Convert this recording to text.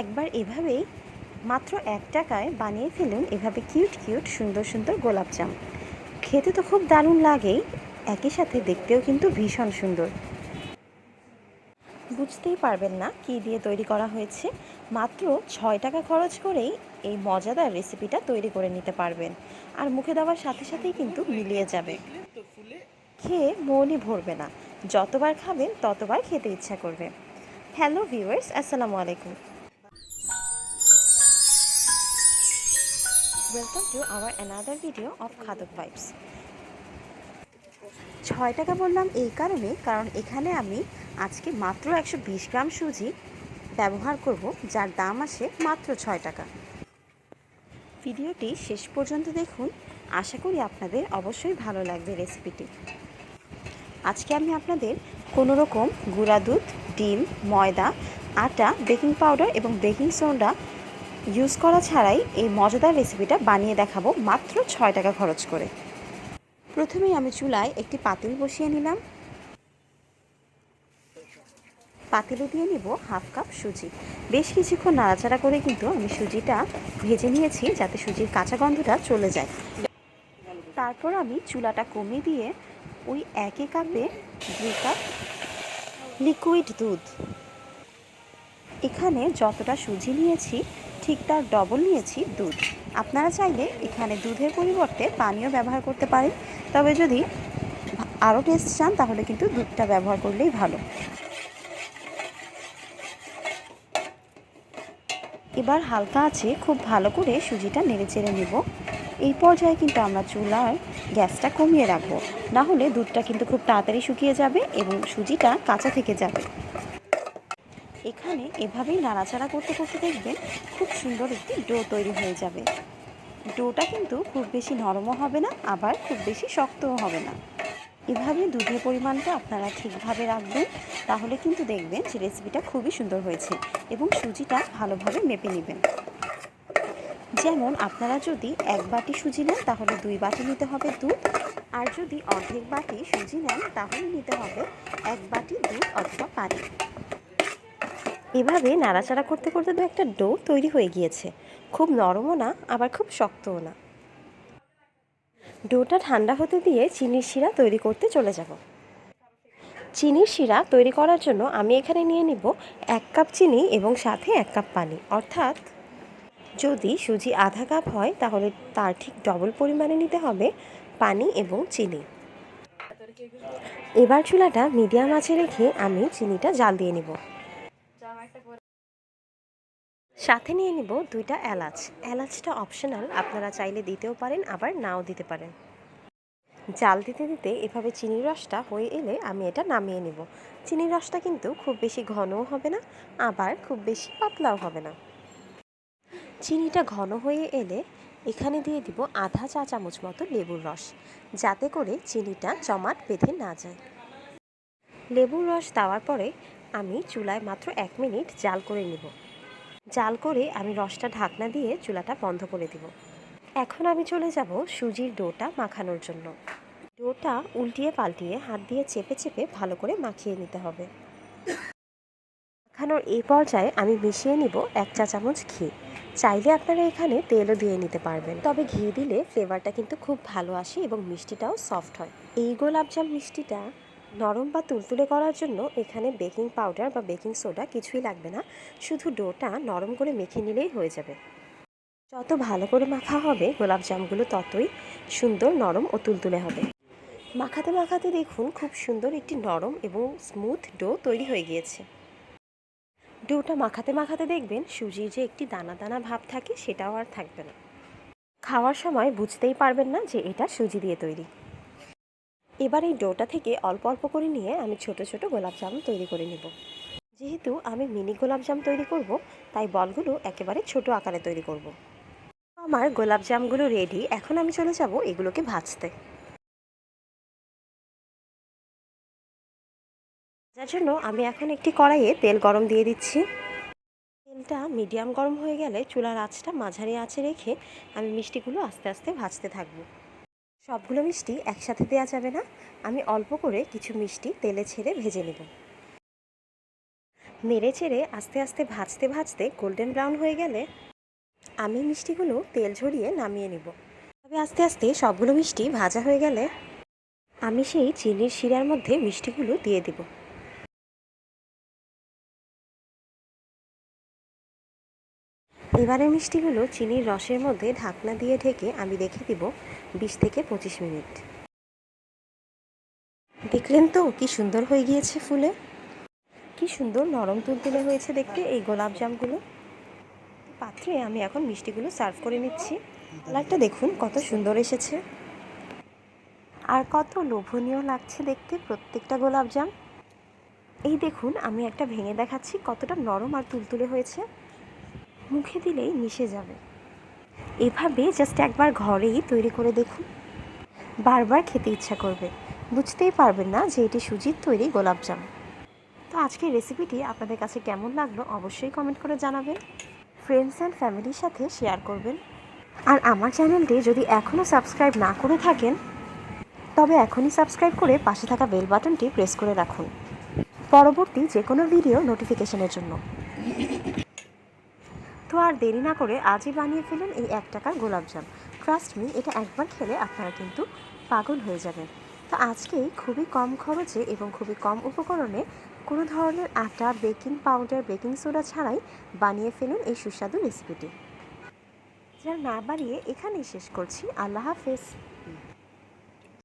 একবার এভাবেই মাত্র এক টাকায় বানিয়ে ফেলুন এভাবে কিউট কিউট, সুন্দর সুন্দর গোলাপজাম খেতে তো খুব দারুণ লাগেই, একই সাথে দেখতেও কিন্তু ভীষণ সুন্দর। বুঝতেই পারবেন না কী দিয়ে তৈরি করা হয়েছে, মাত্র ছয় টাকা খরচ করেই এই মজাদার রেসিপিটা তৈরি করে নিতে পারবেন। আর মুখে দেওয়ার সাথে সাথেই কিন্তু মিলিয়ে যাবে। খেয়ে মনই ভরবে না, যতবার খাবেন ততবার খেতে ইচ্ছা করবে। হ্যালো ভিউয়ার্স, আসসালামু আলাইকুম। Welcome to our another video of Khadok vibes ছয় টাকা বললাম এই কারণে, কারণ এখানে আমি আজকে মাত্র একশো বিশ গ্রাম সুজি ব্যবহার করব, যার দাম আসে মাত্র ছয় টাকা। ভিডিওটি শেষ পর্যন্ত দেখুন। আশা করি আপনাদের অবশ্যই ভালো লাগবে রেসিপিটি। আজকে আমি আপনাদের কোনো রকম গুঁড়া দুধ, ডিম, ময়দা, আটা, বেকিং পাউডার এবং বেকিং সোডা ইউজ করা ছাড়াই এই মজাদার রেসিপিটা বানিয়ে দেখাবো মাত্র ছয় টাকা খরচ করে। প্রথমেই আমি চুলায় একটি পাতিল বসিয়ে নিলাম। পাতিলে দিয়ে নিব হাফ কাপ সুজি। বেশ কিছুক্ষণ নাড়াচাড়া করে কিন্তু আমি সুজিটা ভেজে নিয়েছি যাতে সুজির কাঁচা গন্ধটা চলে যায়। তারপর আমি চুলাটা কমিয়ে দিয়ে ওই একই কাপে দুই কাপ লিকুইড দুধ। এখানে যতটা সুজি নিয়েছি ঠিক তার ডবল নিয়েছি দুধ। আপনারা চাইলে এখানে দুধের পরিবর্তে পানীয় ব্যবহার করতে পারেন। তবে যদি আরও টেস্ট চান, তাহলে কিন্তু দুধটা ব্যবহার করলেই ভালো। এবার হালকা আছে খুব ভালো করে সুজিটা নেড়ে চেড়ে নেব। এই পর্যায়ে কিন্তু আমরা চুলার গ্যাসটা কমিয়ে রাখব। না হলে দুধটা কিন্তু খুব তাড়াতাড়ি শুকিয়ে যাবে এবং সুজিটা কাঁচা থেকে যাবে। এখানে এভাবেই নাড়াচাড়া করতে করতে দেখবেন খুব সুন্দর একটি ডো তৈরি হয়ে যাবে। ডোটা কিন্তু খুব বেশি নরমও হবে না, আবার খুব বেশি শক্তও হবে না। এভাবে দুধের পরিমাণটা আপনারা ঠিকভাবে রাখবেন, তাহলে কিন্তু দেখবেন যে রেসিপিটা খুবই সুন্দর হয়েছে এবং সুজিটা ভালোভাবে মেপে নেবেন। যেমন আপনারা যদি এক বাটি সুজি নেন, তাহলে দুই বাটি নিতে হবে দুধ, আর যদি অর্ধেক বাটি সুজি নেন, তাহলে নিতে হবে এক বাটি দুধ অথবা পানি। এভাবে নাড়াচাড়া করতে করতে তো একটা ডো তৈরি হয়ে গিয়েছে। খুব নরমও না, আবার খুব শক্তও না। ডোটা ঠান্ডা হতে দিয়ে চিনির শিরা তৈরি করতে চলে যাব। চিনির শিরা তৈরি করার জন্য আমি এখানে নিয়ে নিব এক কাপ চিনি এবং সাথে এক কাপ পানি। অর্থাৎ যদি সুজি আধা কাপ হয়, তাহলে তার ঠিক ডবল পরিমাণে নিতে হবে পানি এবং চিনি। এবার চুলাটা মিডিয়াম আঁচে রেখে আমি চিনিটা জাল দিয়ে নিব। সাথে নিয়ে নিব দুইটা এলাচ। এলাচটা অপশনাল আপনারা চাইলে দিতেও পারেন, আবার নাও দিতে পারেন। জাল দিতে দিতে এভাবে চিনির রসটা হয়ে এলে আমি এটা নামিয়ে নেব। চিনির রসটা কিন্তু খুব বেশি ঘনও হবে না, আবার খুব বেশি পাতলাও হবে না। চিনিটা ঘন হয়ে এলে এখানে দিয়ে দিব আধা চা চামচ মতো লেবুর রস, যাতে করে চিনিটা জমাট বেঁধে না যায়। লেবুর রস দেওয়ার পরে আমি চুলায় মাত্র এক মিনিট জাল করে নেব। জাল করে আমি রসটা ঢাকনা দিয়ে চুলাটা বন্ধ করে দিব। এখন আমি চলে যাব সুজির ডোটা মাখানোর জন্য। ডোটা উল্টিয়ে পাল্টিয়ে হাত দিয়ে চেপে চেপে ভালো করে মাখিয়ে নিতে হবে। মাখানোর এই পর্যায়ে আমি মিশিয়ে নিব এক চা চামচ ঘি। চাইলে আপনারা এখানে তেলও দিয়ে নিতে পারবেন। তবে ঘি দিলে ফ্লেভারটা কিন্তু খুব ভালো আসে এবং মিষ্টিটাও সফট হয়। এই গোলাপজাম মিষ্টিটা নরম বা তুলতুলে করার জন্য এখানে বেকিং পাউডার বা বেকিং সোডা কিছুই লাগবে না। শুধু ডোটা নরম করে মেখে নিলেই হয়ে যাবে। যত ভালো করে মাখা হবে গোলাপজামগুলো ততই সুন্দর নরম ও তুলতুলে হবে। মাখাতে মাখাতে দেখুন খুব সুন্দর একটি নরম এবং স্মুথ ডো তৈরি হয়ে গিয়েছে। ডোটা মাখাতে মাখাতে দেখবেন সুজির যে একটি দানা দানা ভাব থাকে, সেটাও আর থাকবে না। খাওয়ার সময় বুঝতেই পারবেন না যে এটা সুজি দিয়ে তৈরি। এবার এই ডোটা থেকে অল্প অল্প করে নিয়ে আমি ছোট ছোট গোলাপজাম তৈরি করে নেব। যেহেতু আমি মিনি গোলাপজাম তৈরি করব, তাই বলগুলো একেবারে ছোট আকারে তৈরি করব। আমার গোলাপজামগুলো রেডি এখন আমি চলে যাব এগুলোকে ভাজতে। যার জন্য আমি এখন একটি কড়াইয়ে তেল গরম দিয়ে দিচ্ছি। তেলটা মিডিয়াম গরম হয়ে গেলে চুলার আঁচটা মাঝারি আঁচে রেখে আমি মিষ্টিগুলো আস্তে আস্তে ভাজতে থাকব। সবগুলো মিষ্টি একসাথে দেওয়া যাবে না। আমি অল্প করে কিছু মিষ্টি তেলে ছেড়ে ভেজে নেব। নেড়ে ছেড়ে আস্তে আস্তে ভাজতে ভাজতে গোল্ডেন ব্রাউন হয়ে গেলে আমি মিষ্টিগুলো তেল ঝরিয়ে নামিয়ে নেব। তবে আস্তে আস্তে সবগুলো মিষ্টি ভাজা হয়ে গেলে আমি সেই চিনির শিরার মধ্যে মিষ্টিগুলো দিয়ে দিব। এবারে মিষ্টিগুলো চিনির রসের মধ্যে ঢাকনা দিয়ে ঢেকে আমি রেখে দিব। বিশ থেকে পঁচিশ মিনিট। দেখলেন তো কি সুন্দর হয়ে গিয়েছে ফুলে? কি সুন্দর নরম তুলতুলে হয়েছে দেখতে এই গোলাপ জামগুলো। পাত্রে আমি এখন মিষ্টিগুলো সার্ভ করে নিচ্ছি। কালারটা দেখুন, কত সুন্দর এসেছে। আর কত লোভনীয় লাগছে দেখতে প্রত্যেকটা গোলাপ জাম। এই দেখুন, আমি একটা ভেঙে দেখাচ্ছি কতটা নরম আর তুলতুলে হয়েছে। মুখে দিলেই মিশে যাবে। এভাবে জাস্ট একবার ঘরেই তৈরি করে দেখুন। বারবার খেতে ইচ্ছা করবে। বুঝতেই পারবেন না যে এটি সুজির তৈরি গোলাপজাম তো আজকের রেসিপিটি আপনাদের কাছে কেমন লাগল অবশ্যই কমেন্ট করে জানাবেন। ফ্রেন্ডস অ্যান্ড ফ্যামিলির সাথে শেয়ার করবেন। আর আমার চ্যানেলটি যদি এখনও সাবস্ক্রাইব না করে থাকেন, তবে এখনই সাবস্ক্রাইব করে পাশে থাকা বেল বাটনটি প্রেস করে রাখুন। পরবর্তী যে কোনো ভিডিও নোটিফিকেশনের জন্য। তো আর দেরি না করে আজই বানিয়ে ফেলুন এই এক টাকার গোলাপজাম। ট্রাস্ট মি এটা একবার খেলে আপনারা কিন্তু পাগল হয়ে যাবেন। তো আজকেই খুবই কম খরচে এবং খুবই কম উপকরণে কোনো ধরনের আটা বেকিং পাউডার বেকিং সোডা ছাড়াই বানিয়ে ফেলুন এই সুস্বাদু রেসিপিটি যা না বাড়িয়ে এখানেই শেষ করছি। আল্লাহ হাফেজ।